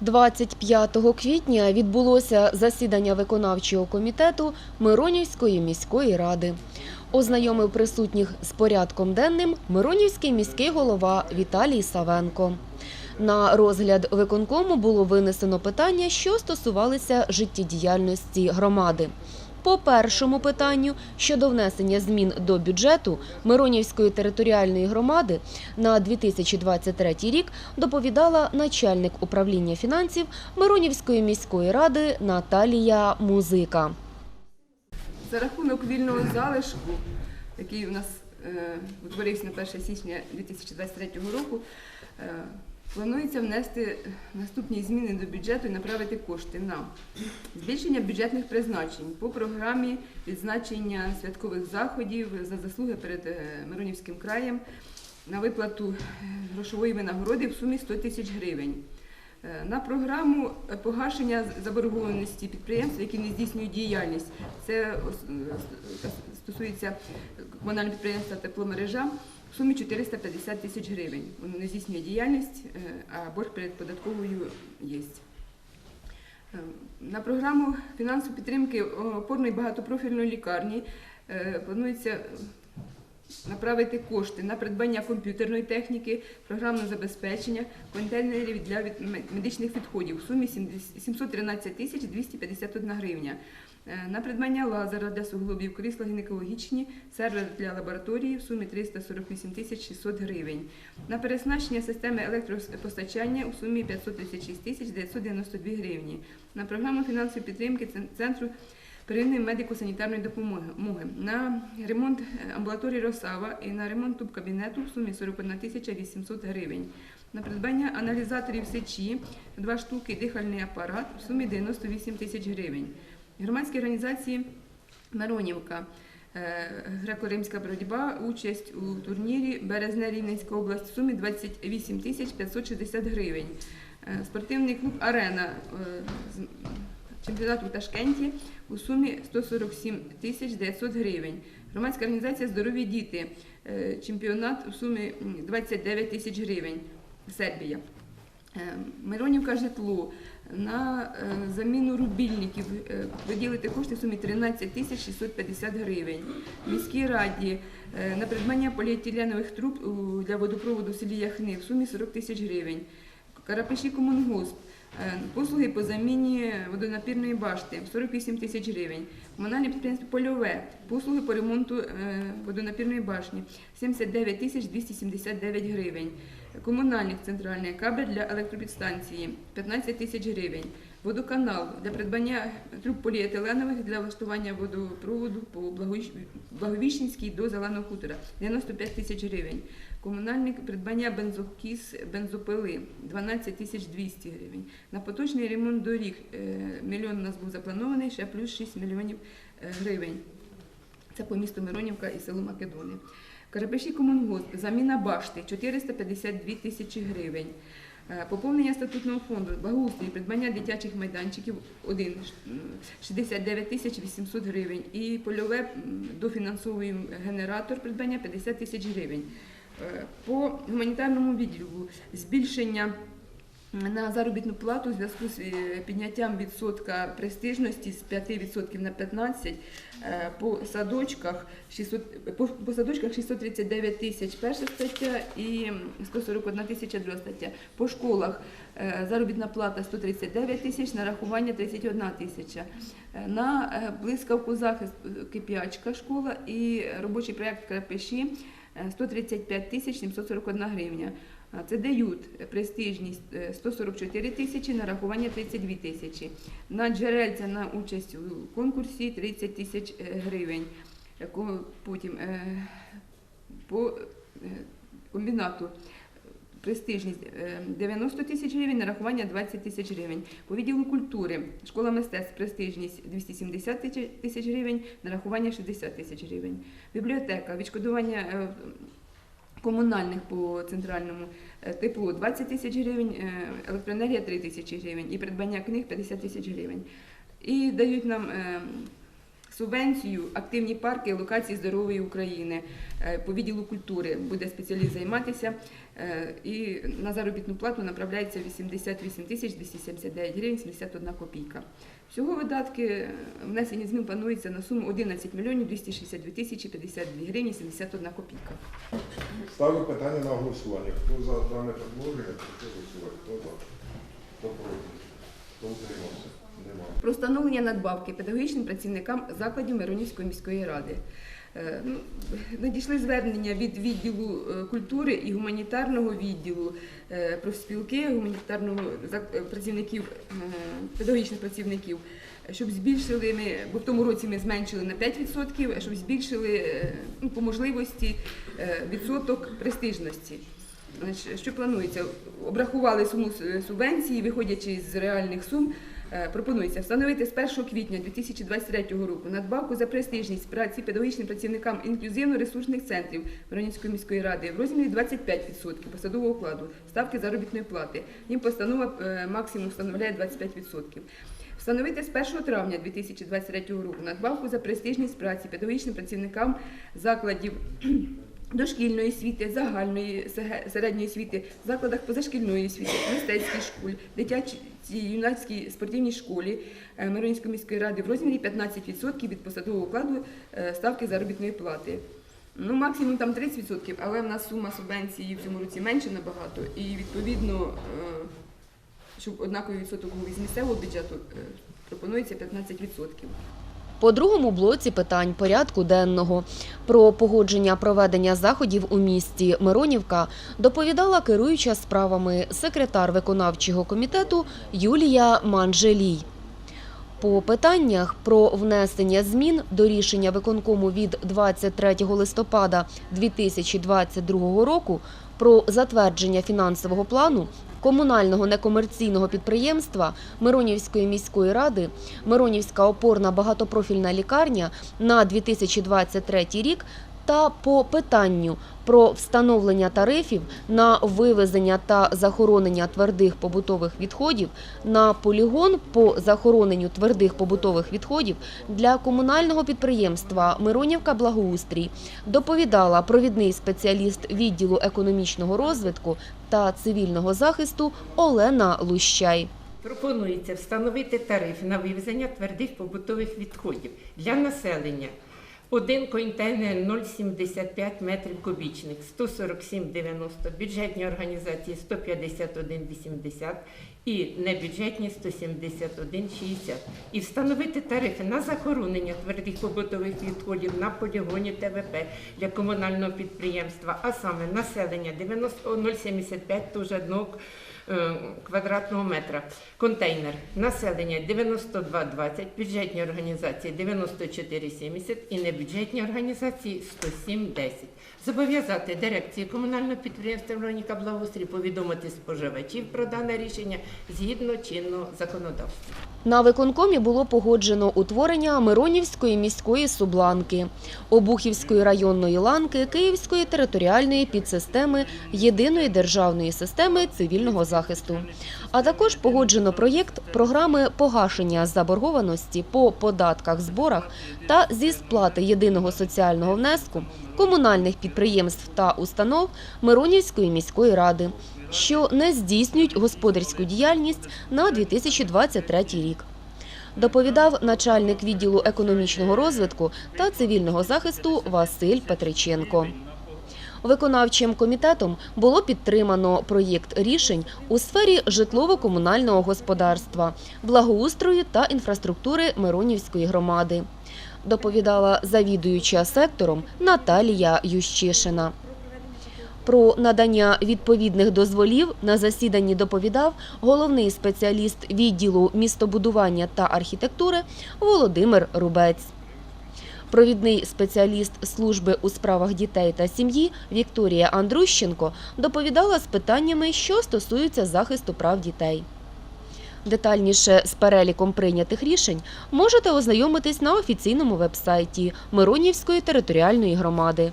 25 квітня відбулося засідання виконавчого комітету Миронівської міської ради. Ознайомив присутніх з порядком денним Миронівський міський голова Віталій Савенко. На розгляд виконкому було винесено питання, що стосувалися життєдіяльності громади. По першому питанню щодо внесення змін до бюджету Миронівської територіальної громади на 2023 рік доповідала начальник управління фінансів Миронівської міської ради Наталія Музика. За рахунок вільного залишку, який у нас е, утворився на 1 січня 2023 року, е, планується внести наступні зміни до бюджету і направити кошти на збільшення бюджетних призначень по програмі відзначення святкових заходів за заслуги перед е, Миронівським краєм на виплату е, грошової винагороди в сумі 100 тисяч гривень. Е, На програму погашення заборгованості підприємств, які не здійснюють діяльність, це стосується комунального підприємства тепломережа в сумі 450 тисяч гривень. Воно не здійснює діяльність, е, а борг перед податковою є. Е, На програму фінансової підтримки опорної багатопрофільної лікарні е, планується направити кошти на придбання комп'ютерної техніки, програмне забезпечення, контейнерів для медичних відходів в сумі 713 тисяч 251 гривня. Е, На придбання лазера для суглобів, крісла гінекологічні, сервер для лабораторії в сумі 348 тисяч 600 гривень. На переснащення системи електропостачання у сумі 536 тисяч 992 гривні. На програму фінансової підтримки Центру первинної медико-санітарної допомоги на ремонт е, амбулаторії Росава і на ремонт тубкабінету в сумі 41 тисяча 800 гривень. На придбання аналізаторів сечі, два штуки, дихальний апарат в сумі 98 тисяч гривень. Громадські організації Миронівка, е, греко-римська боротьба, участь у турнірі Березне Рівненська область в сумі 28 тисяч 560 гривень. Е, Спортивний клуб Арена е, чемпіонат у Ташкенті у сумі 147 тисяч 900 гривень. Громадська організація Здорові діти, чемпіонат у сумі 29 тисяч гривень. Сербія. Е, Миронівка житло на е, заміну рубільників е, виділити кошти в сумі 13 тисяч 650 гривень. Міській раді на придбання поліетиленових труб для водопроводу в селі Яхни в сумі 40 тисяч гривень. Карапеші комунгосп. Послуги по заміні водонапірної башти 48 тисяч гривень. Комунальне підприємство Польове. Послуги по ремонту водонапірної башні 79 тисяч 279 гривень. Комунальник центральний кабель для електропідстанції 15 тисяч гривень. Водоканал для придбання труб поліетиленових для влаштування водопроводу по Благовіщенській до Зеленого хутора 95 тисяч гривень. Комунальник придбання бензокіс бензопили 12 тисяч 200 гривень. На поточний ремонт доріг е, мільйон у нас був запланований, ще плюс 6 мільйонів е, гривень. Це по місту Миронівка і селу Македони. Карапеші комунгосп, заміна башти 452 тисячі гривень. Е, Поповнення статутного фонду, благоустрій, придбання дитячих майданчиків 1 69 тисяч 800 гривень. І польове дофінансовуємо генератор придбання 50 тисяч гривень. Е, По гуманітарному відділу збільшення на заробітну плату у зв'язку з е, підняттям відсотка престижності з 5% на 15%. Е, По садочках 600, по, по садочках 639 тисяч перша стаття і 141 тисяча друга стаття. По школах е, заробітна плата 139 тисяч, нарахування 31 тисяча. На блискавку захист кип'ячка школа і робочий проєкт Крапеші е, 135 тисяч 741 гривня. Це дають престижність е, 144 тисячі, нарахування 32 тисячі. На джерельця на участь у конкурсі 30 тисяч е, гривень. Е, Потім е, по е, комбінату престижність е, 90 тисяч гривень, нарахування 20 тисяч гривень. По відділу культури школа мистецтв престижність 270 тисяч- гривень, нарахування 60 тисяч гривень. Бібліотека відшкодування е, комунальних по центральному типу тепло 20 тисяч гривень, е, електроенергія 3 тисячі гривень і придбання книг 50 тисяч гривень. І дають нам е, субвенцію активні парки локації здорової України е, по відділу культури буде спеціаліст займатися. е, І на заробітну плату направляється 88 тисяч 279 гривень 71 копійка. Всього видатки е, внесені змін планується на суму 11 мільйонів 262 тисячі 52 гривні 71 копійка. Ставлю питання на голосування. Хто за дане предложення, прошу голосувати. Хто за? Хто проти? Хто утримався? Про встановлення надбавки педагогічним працівникам закладів Миронівської міської ради. Е, ну, Надійшли звернення від відділу е, культури і гуманітарного відділу е, профспілки гуманітарного працівників, педагогічних працівників, щоб збільшили ми, бо в тому році ми зменшили на 5%, а щоб збільшили ну, по можливості відсоток престижності. Що планується? Обрахували суму субвенції, виходячи з реальних сум, пропонується встановити з 1 квітня 2023 року надбавку за престижність праці педагогічним працівникам інклюзивно-ресурсних центрів Воронівської міської ради в розмірі 25% посадового окладу ставки заробітної плати. Їм постанова е, максимум встановляє 25%. Встановити з 1 травня 2023 року надбавку за престижність праці педагогічним працівникам закладів дошкільної освіти, загальної середньої освіти, закладах позашкільної освіти, мистецькій школі, дитячій юнацькій спортивній школі е, Миронівської міської ради в розмірі 15% від посадового окладу е, ставки заробітної плати. Ну, максимум там 30%, але в нас сума субвенції в цьому році менше набагато, і відповідно, е, щоб однаковий відсоток був із місцевого бюджету, пропонується 15%. По другому блоці питань порядку денного про погодження проведення заходів у місті Миронівка доповідала керуюча справами секретар виконавчого комітету Юлія Манжелій. По питаннях про внесення змін до рішення виконкому від 23 листопада 2022 року про затвердження фінансового плану комунального некомерційного підприємства Миронівської міської ради Миронівська опорна багатопрофільна лікарня на 2023 рік та по питанню про встановлення тарифів на вивезення та захоронення твердих побутових відходів на полігон по захороненню твердих побутових відходів для комунального підприємства Миронівка Благоустрій доповідала провідний спеціаліст відділу економічного розвитку та цивільного захисту Олена Лущай. Пропонується встановити тариф на вивезення твердих побутових відходів для населення. Один контейнер 0,75 метрів кубічних, 147,90, бюджетні організації 151,80 і небюджетні 171,60. І встановити тарифи на захоронення твердих побутових відходів на полігоні ТВП для комунального підприємства, а саме населення 90 0,75 теж одного квадратного метра. Контейнер населення 92,20, бюджетні організації 94,70 і небюджетні організації 107,10. Зобов'язати дирекції комунального підприємства Вероніка Благоустрій повідомити споживачів про дане рішення згідно чинного законодавства. На виконкомі було погоджено утворення Миронівської міської субланки, Обухівської районної ланки, Київської територіальної підсистеми Єдиної державної системи цивільного захисту. А також погоджено проєкт програми погашення заборгованості по податках, зборах та зі сплати єдиного соціального внеску комунальних підприємств та установ Миронівської міської ради, що не здійснюють господарську діяльність на 2023 рік. Доповідав начальник відділу економічного розвитку та цивільного захисту Василь Петриченко. Виконавчим комітетом було підтримано проєкт рішень у сфері житлово-комунального господарства, благоустрою та інфраструктури Миронівської громади. Доповідала завідуюча сектором Наталія Ющишина. Про надання відповідних дозволів на засіданні доповідав головний спеціаліст відділу містобудування та архітектури Володимир Рубець. Провідний спеціаліст служби у справах дітей та сім'ї Вікторія Андрущенко доповідала з питаннями, що стосуються захисту прав дітей. Детальніше з переліком прийнятих рішень можете ознайомитись на офіційному вебсайті Миронівської територіальної громади.